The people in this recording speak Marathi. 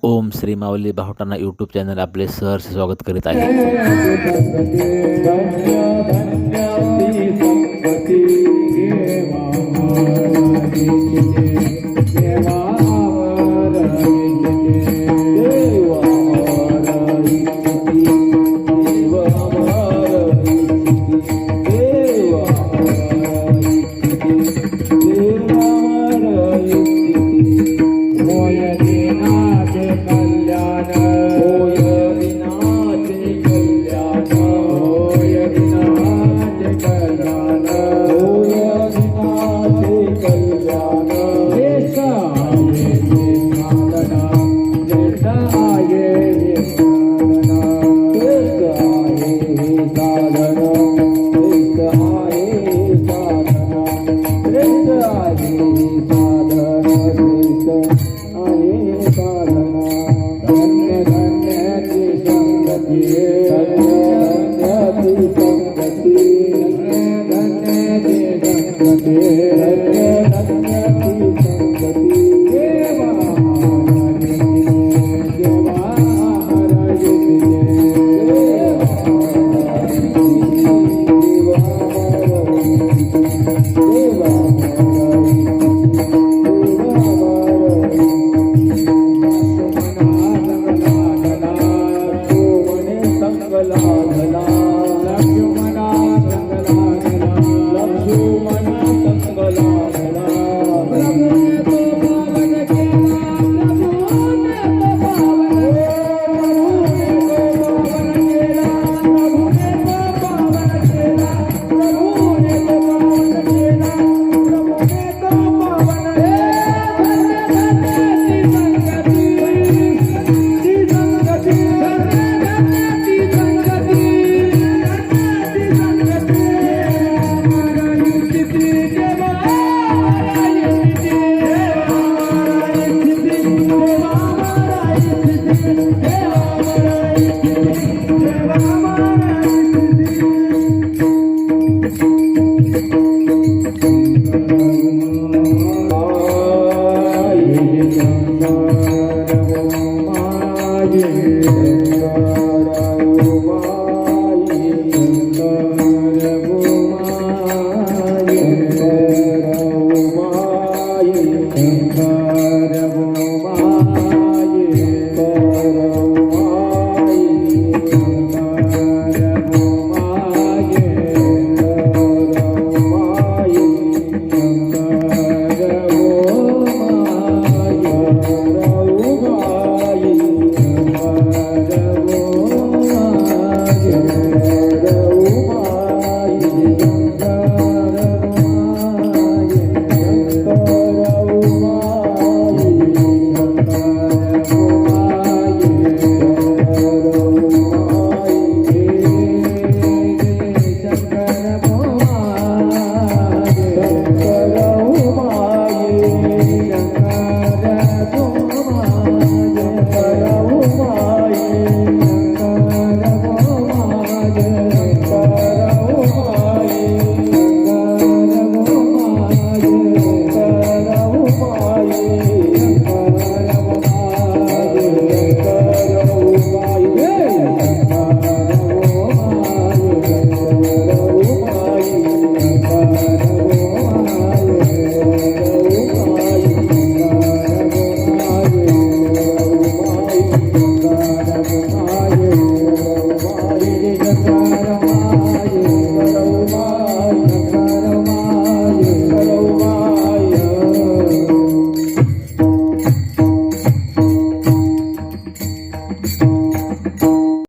ओम श्री माऊली बाहुटाना यूट्यूब चॅनल आपले सहर्ष स्वागत करीत आहे. you. think of